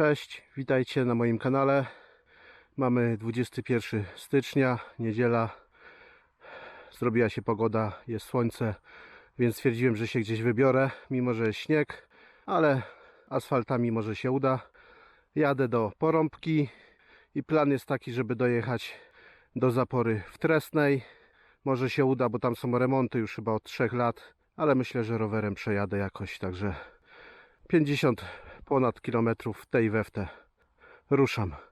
Cześć, witajcie na moim kanale. Mamy 21 stycznia, niedziela. Zrobiła się pogoda, jest słońce, więc stwierdziłem, że się gdzieś wybiorę, mimo że jest śnieg, ale asfaltami może się uda. Jadę do Porąbki i plan jest taki, żeby dojechać do zapory w Tresnej. Może się uda, bo tam są remonty już chyba od 3 lat, ale myślę, że rowerem przejadę jakoś, także 50 ponad kilometrów tej we w te. Ruszam.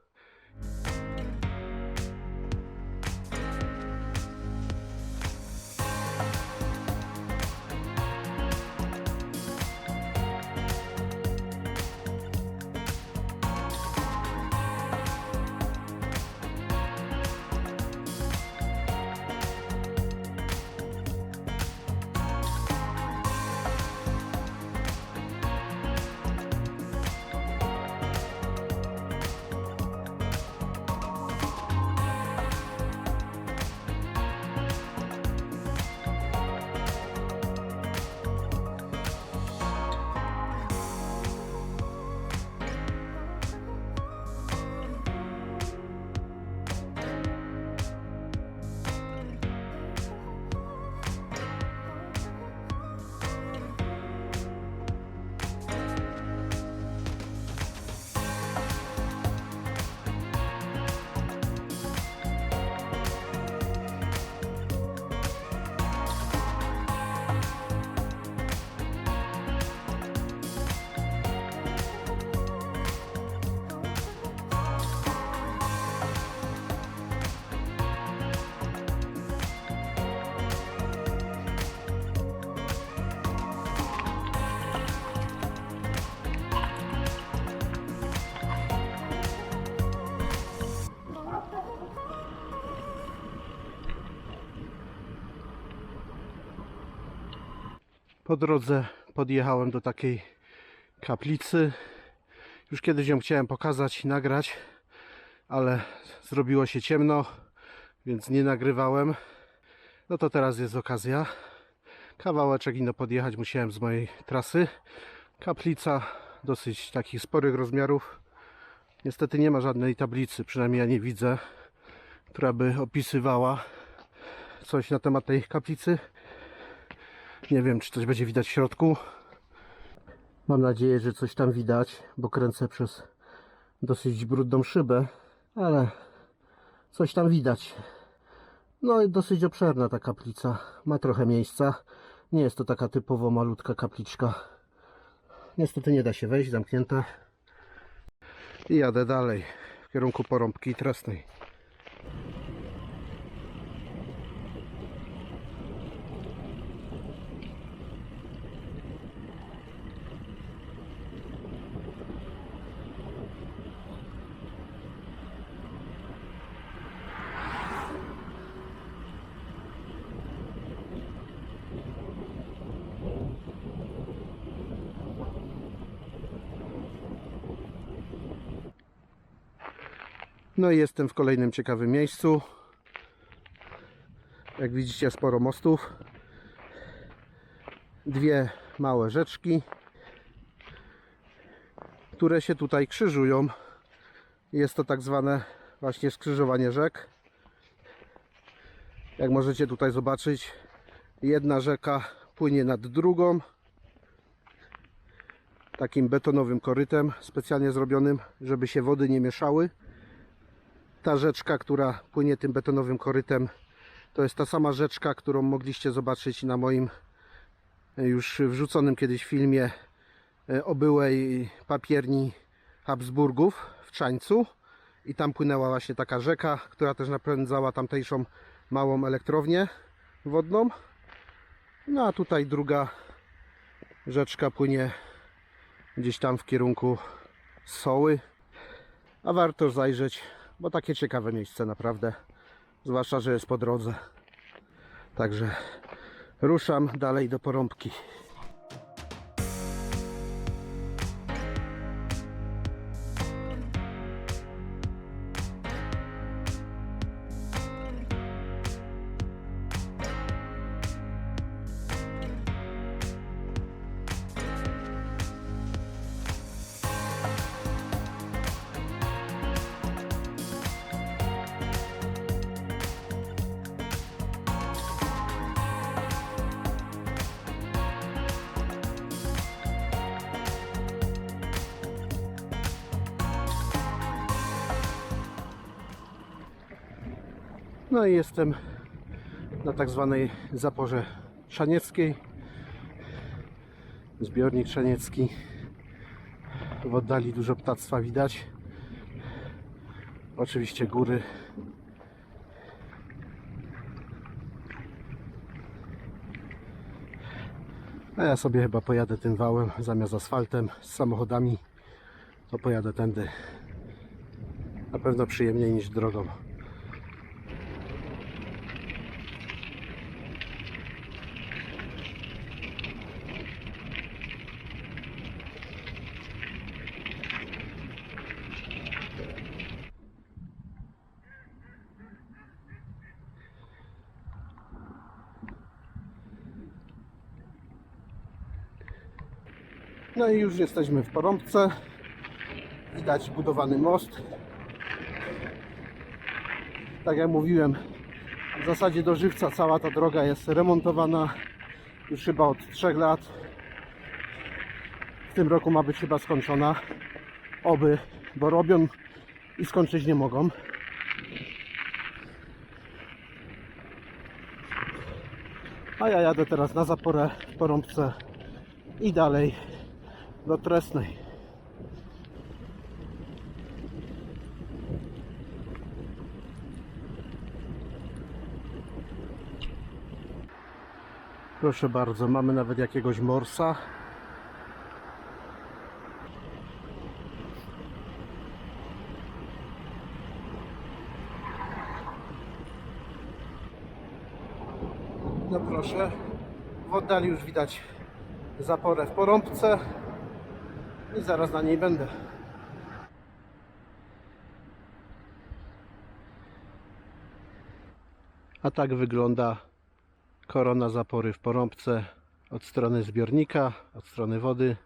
Po drodze podjechałem do takiej kaplicy. Już kiedyś ją chciałem pokazać i nagrać, ale zrobiło się ciemno, więc nie nagrywałem. No to teraz jest okazja. Kawałeczek ino podjechać musiałem z mojej trasy. Kaplica dosyć takich sporych rozmiarów. Niestety nie ma żadnej tablicy, przynajmniej ja nie widzę, która by opisywała coś na temat tej kaplicy. Nie wiem, czy coś będzie widać w środku. Mam nadzieję, że coś tam widać, bo kręcę przez dosyć brudną szybę, ale coś tam widać. No i dosyć obszerna ta kaplica. Ma trochę miejsca. Nie jest to taka typowo malutka kapliczka. Niestety nie da się wejść, zamknięte. I jadę dalej w kierunku porąbki trasnej. No i jestem w kolejnym ciekawym miejscu. Jak widzicie, sporo mostów. Dwie małe rzeczki, które się tutaj krzyżują. Jest to tak zwane właśnie skrzyżowanie rzek. Jak możecie tutaj zobaczyć, jedna rzeka płynie nad drugą takim betonowym korytem specjalnie zrobionym, żeby się wody nie mieszały ta rzeczka, która płynie tym betonowym korytem, to jest ta sama rzeczka, którą mogliście zobaczyć na moim e, już wrzuconym kiedyś filmie e, o byłej papierni Habsburgów w Czańcu. I tam płynęła właśnie taka rzeka, która też napędzała tamtejszą małą elektrownię wodną. No a tutaj druga rzeczka płynie gdzieś tam w kierunku Soły. A warto zajrzeć bo takie ciekawe miejsce naprawdę. Zwłaszcza, że jest po drodze. Także ruszam dalej do porąbki. No i jestem na tak zwanej zaporze szanieckiej. Zbiornik szaniecki. W oddali dużo ptactwa widać. Oczywiście góry. A ja sobie chyba pojadę tym wałem zamiast asfaltem z samochodami. To pojadę tędy. Na pewno przyjemniej niż drogą. No i już jesteśmy w Porąbce. Widać budowany most. Tak jak mówiłem, w zasadzie do Żywca cała ta droga jest remontowana już chyba od 3 lat. W tym roku ma być chyba skończona. Oby, bo robią i skończyć nie mogą. A ja jadę teraz na zaporę w Porąbce i dalej do Tresnej. Proszę bardzo, mamy nawet jakiegoś morsa. No proszę, w oddali już widać zaporę w porąbce i zaraz na niej będę. A tak wygląda korona zapory w porąbce od strony zbiornika, od strony wody.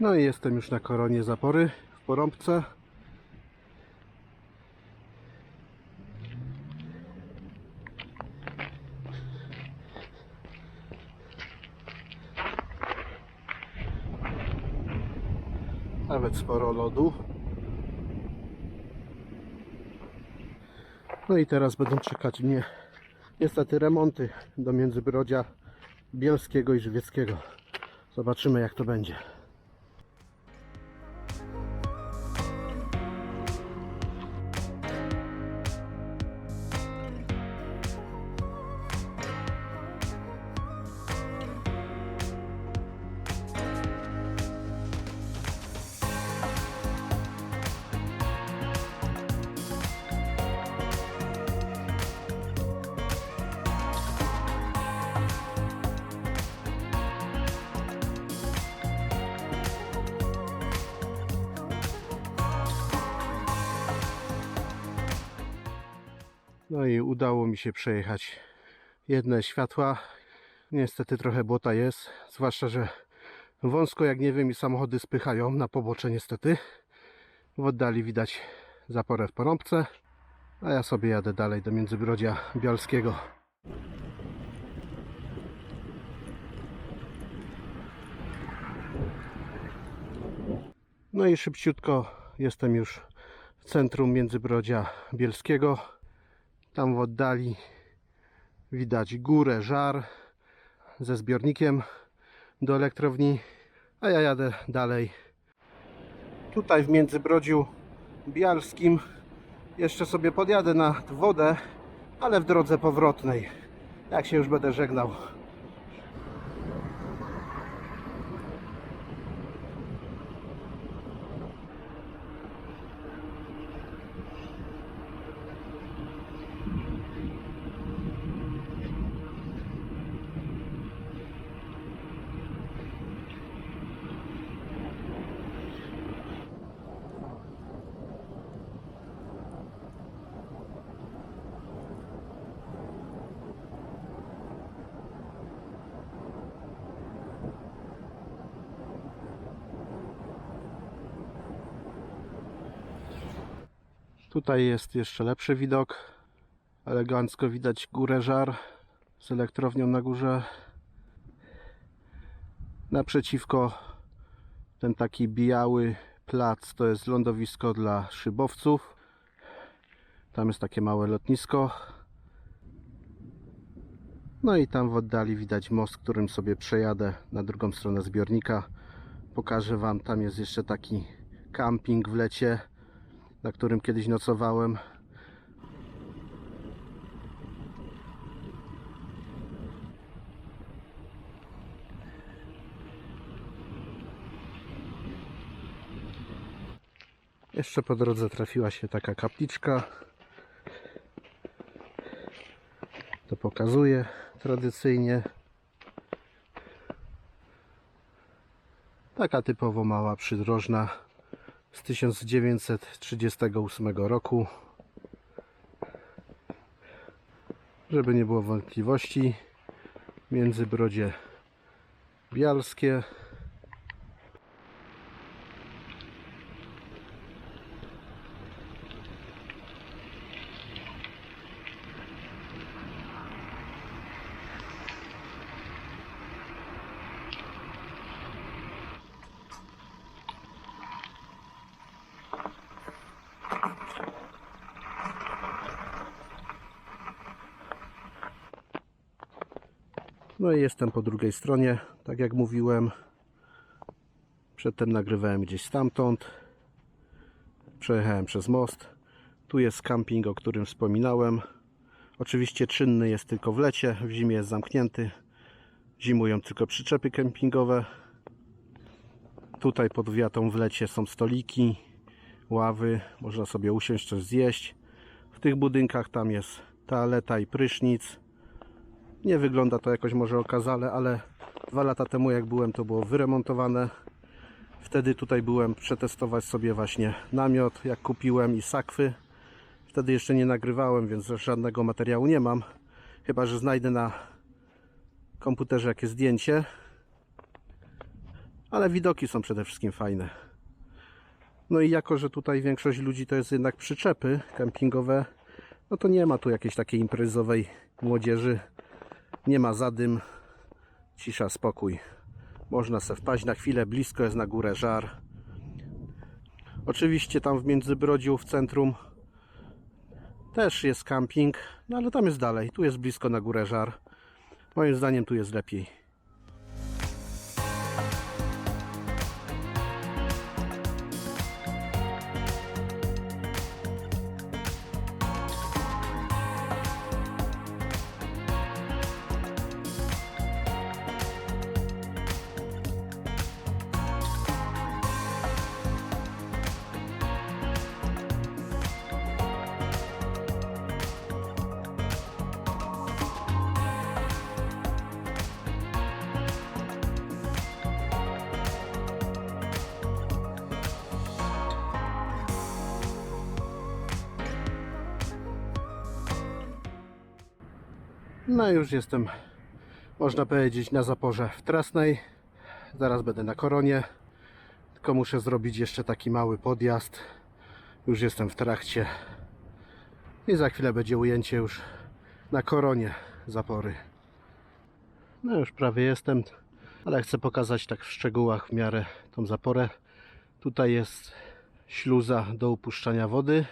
No i jestem już na koronie zapory w porąbce. Nawet sporo lodu. No i teraz będą czekać mnie niestety remonty do Międzybrodzia Bielskiego i Żywieckiego. Zobaczymy jak to będzie. No i udało mi się przejechać jedne światła. Niestety trochę błota jest, zwłaszcza, że wąsko jak nie wiem i samochody spychają na pobocze niestety. W oddali widać zaporę w porąbce, a ja sobie jadę dalej do Międzybrodzia Bialskiego. No i szybciutko jestem już w centrum Międzybrodzia Bielskiego. Tam w oddali widać górę, żar ze zbiornikiem do elektrowni, a ja jadę dalej. Tutaj w Międzybrodziu Bialskim jeszcze sobie podjadę na wodę, ale w drodze powrotnej, jak się już będę żegnał. Tutaj jest jeszcze lepszy widok. Elegancko widać górę żar z elektrownią na górze. Naprzeciwko ten taki biały plac to jest lądowisko dla szybowców. Tam jest takie małe lotnisko. No i tam w oddali widać most, którym sobie przejadę na drugą stronę zbiornika. Pokażę Wam, tam jest jeszcze taki camping w lecie, na którym kiedyś nocowałem. Jeszcze po drodze trafiła się taka kapliczka. To pokazuję tradycyjnie. Taka typowo mała przydrożna z 1938 roku. Żeby nie było wątpliwości, Międzybrodzie Bialskie. No i jestem po drugiej stronie, tak jak mówiłem. Przedtem nagrywałem gdzieś stamtąd. Przejechałem przez most. Tu jest camping, o którym wspominałem. Oczywiście czynny jest tylko w lecie, w zimie jest zamknięty. Zimują tylko przyczepy kempingowe. Tutaj pod wiatą w lecie są stoliki, ławy, można sobie usiąść, coś zjeść. W tych budynkach tam jest toaleta i prysznic. Nie wygląda to jakoś może okazale, ale dwa lata temu jak byłem to było wyremontowane. Wtedy tutaj byłem przetestować sobie właśnie namiot, jak kupiłem i sakwy. Wtedy jeszcze nie nagrywałem, więc żadnego materiału nie mam. Chyba, że znajdę na komputerze jakieś zdjęcie. Ale widoki są przede wszystkim fajne. No i jako, że tutaj większość ludzi to jest jednak przyczepy kempingowe, no to nie ma tu jakiejś takiej imprezowej młodzieży. Nie ma zadym, cisza, spokój. Można se wpaść na chwilę, blisko jest na górę żar. Oczywiście tam w Międzybrodziu, w centrum też jest camping, no ale tam jest dalej, tu jest blisko na górę żar. Moim zdaniem tu jest lepiej. No już jestem, można powiedzieć, na zaporze w Trasnej. Zaraz będę na koronie. Tylko muszę zrobić jeszcze taki mały podjazd. Już jestem w trakcie. I za chwilę będzie ujęcie już na koronie zapory. No już prawie jestem, ale chcę pokazać tak w szczegółach w miarę tą zaporę. Tutaj jest śluza do upuszczania wody.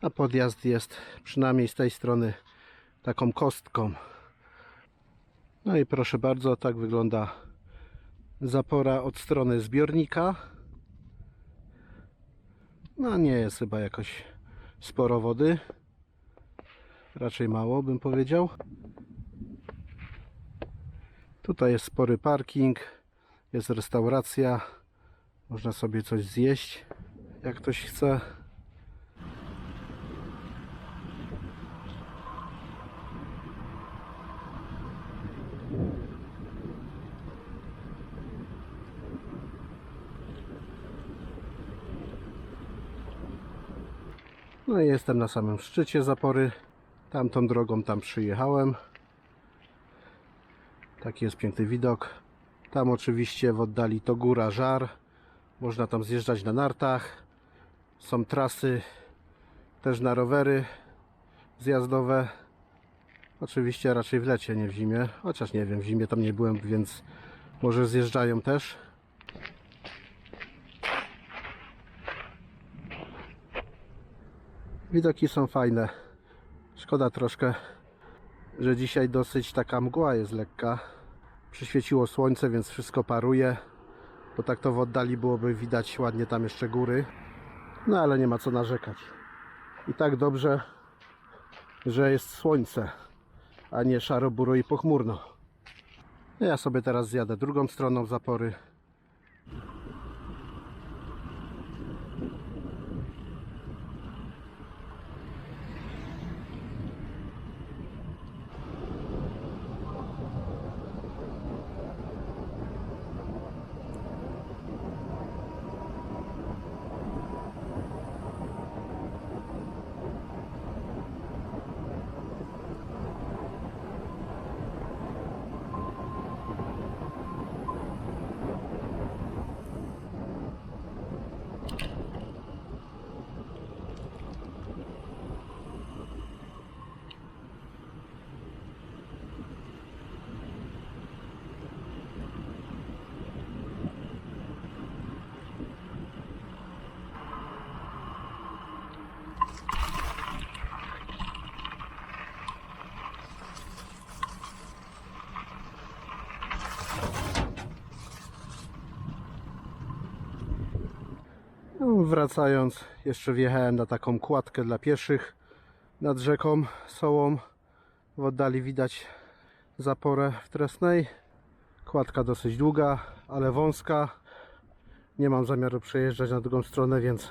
A podjazd jest przynajmniej z tej strony taką kostką. No i proszę bardzo, tak wygląda zapora od strony zbiornika. No nie jest chyba jakoś sporo wody. Raczej mało bym powiedział. Tutaj jest spory parking, jest restauracja. Można sobie coś zjeść, jak ktoś chce. Jestem na samym szczycie zapory. Tamtą drogą tam przyjechałem. Taki jest piękny widok. Tam oczywiście w oddali to góra żar. Można tam zjeżdżać na nartach. Są trasy też na rowery zjazdowe. Oczywiście raczej w lecie, nie w zimie. Chociaż nie wiem, w zimie tam nie byłem, więc Może zjeżdżają też. Widoki są fajne. Szkoda troszkę, że dzisiaj dosyć taka mgła jest lekka. Przyświeciło słońce, więc wszystko paruje. Bo tak to w oddali byłoby widać ładnie tam jeszcze góry. No ale nie ma co narzekać. I tak dobrze, że jest słońce, a nie szaro, buro i pochmurno. No Ja sobie teraz zjadę drugą stroną zapory. No, wracając, jeszcze wjechałem na taką kładkę dla pieszych nad rzeką Sołą. W oddali widać zaporę w Tresnej. Kładka dosyć długa, ale wąska. Nie mam zamiaru przejeżdżać na drugą stronę, więc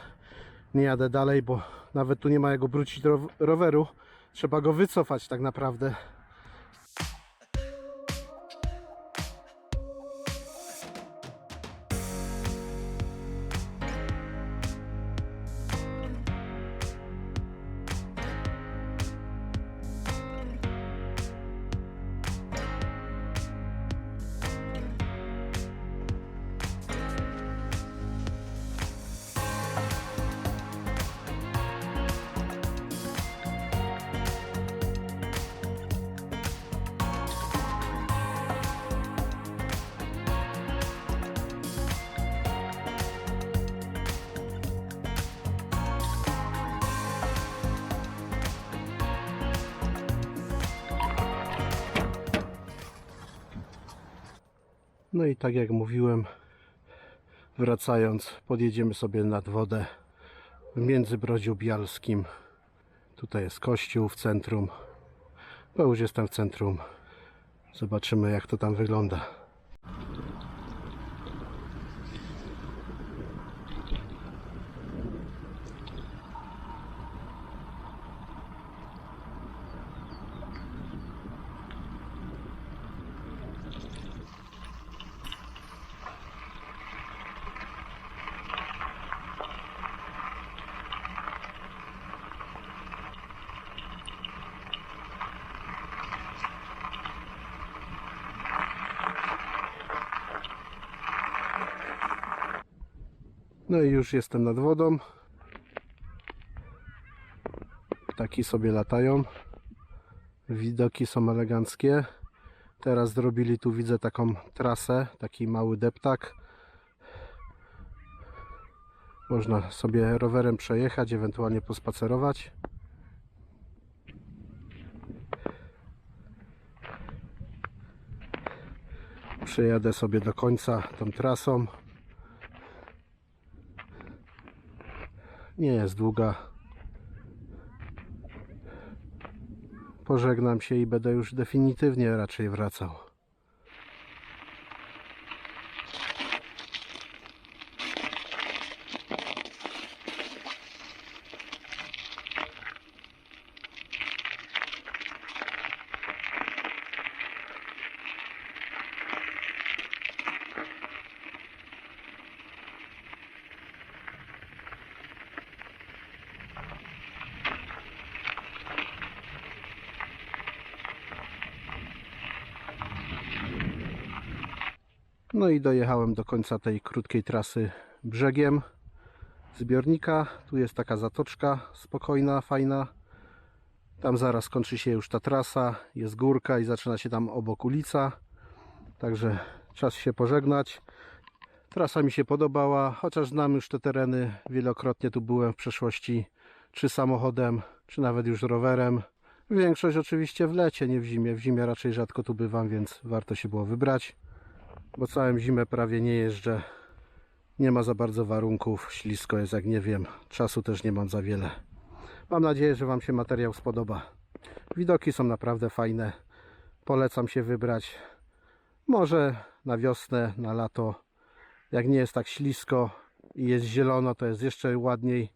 nie jadę dalej, bo nawet tu nie ma jak obrócić row- roweru. Trzeba go wycofać tak naprawdę. No i tak jak mówiłem, wracając, podjedziemy sobie nad wodę w Międzybrodziu Bialskim. Tutaj jest kościół w centrum. Bo już jestem w centrum. Zobaczymy jak to tam wygląda. No i już jestem nad wodą. Ptaki sobie latają. Widoki są eleganckie. Teraz zrobili tu widzę taką trasę, taki mały deptak. Można sobie rowerem przejechać, ewentualnie pospacerować. Przejadę sobie do końca tą trasą. Nie jest długa. Pożegnam się i będę już definitywnie raczej wracał. No i dojechałem do końca tej krótkiej trasy brzegiem zbiornika. Tu jest taka zatoczka spokojna, fajna. Tam zaraz kończy się już ta trasa, jest górka i zaczyna się tam obok ulica. Także czas się pożegnać. Trasa mi się podobała, chociaż znam już te tereny. Wielokrotnie tu byłem w przeszłości, czy samochodem, czy nawet już rowerem. Większość oczywiście w lecie, nie w zimie. W zimie raczej rzadko tu bywam, więc warto się było wybrać. Bo całą zimę prawie nie jeżdżę. Nie ma za bardzo warunków, ślisko jest jak nie wiem. Czasu też nie mam za wiele. Mam nadzieję, że Wam się materiał spodoba. Widoki są naprawdę fajne. Polecam się wybrać. Może na wiosnę, na lato. Jak nie jest tak ślisko i jest zielono, to jest jeszcze ładniej.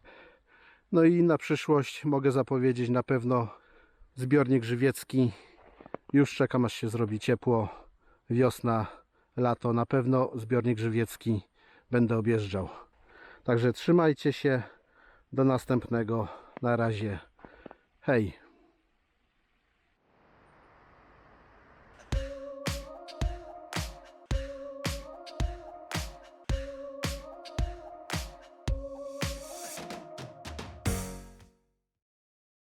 No i na przyszłość mogę zapowiedzieć na pewno zbiornik żywiecki. Już czekam aż się zrobi ciepło. Wiosna, lato. Na pewno zbiornik żywiecki będę objeżdżał. Także trzymajcie się. Do następnego. Na razie. Hej.